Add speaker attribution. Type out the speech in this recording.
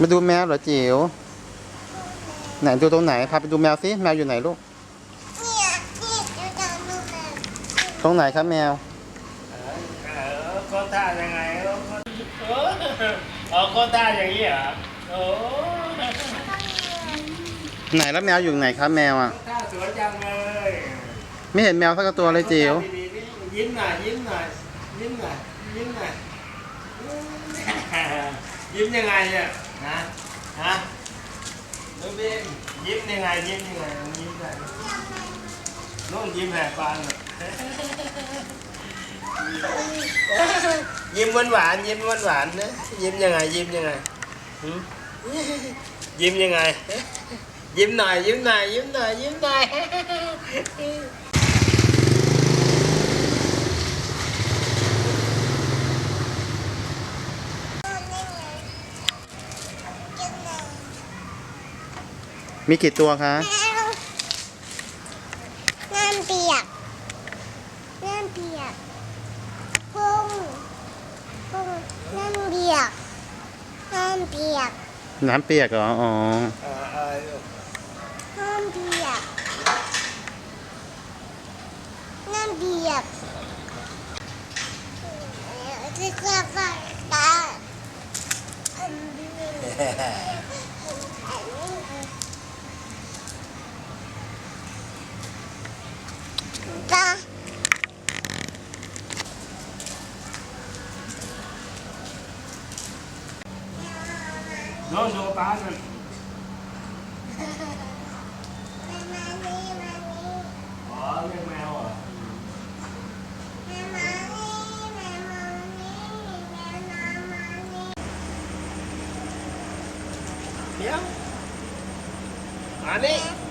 Speaker 1: มาดูแมวเหรอจิ๋วไหนดูตรงไหนพาไปดูแมวสิแมวอยู่ไหนลูก
Speaker 2: เนี่ยนี่ดูตามดูแบบ
Speaker 1: ตรงไหนครับแมว
Speaker 3: เออโคตรท่ายังไงเออเออเอาโคตรท่าอย่างนี้เหรอโอ้
Speaker 1: ไหนแล้วแมวอยู่ไหนครับแมวอะ
Speaker 3: ท่าสวยจังเลย
Speaker 1: ไม่เห็นแมวสักตัวเลยจิ๋ว
Speaker 3: ดีๆดิยิ้มหน่อยยิ้มหน่อยยิ้มหน่อยยิ้มหน่อยยิ้มยังไงเนี่ย ฮะฮะดูดิยิ้มยังไงยิ้มยังไงยิ้มยังไงนู่นยิ้มแหกปากน่ะยิ้มหวานหวานๆยิ้มหวานหวานๆนะยิ้มยังไงยิ้มยังไงหืมยิ้มยังไง ยิ้มหน่อยยิ้มหน่อยยิ้มหน่อยยิ้มหน่อย
Speaker 1: มีกี่ตัวคะ
Speaker 2: น้ำเปียกน้ำเปียกพุ่งพุ่งน้ำเปียกน้ำเปียก
Speaker 1: น้ำเปียกเหรอ อ๋อ
Speaker 3: เอ่อเอ่อ
Speaker 2: น้ำเปียกน้ำเปียกที่กระฝังตา Rồi rồi
Speaker 3: ta rồi. Ờ, cái mèo à. Yeah.
Speaker 2: Ani. Yeah.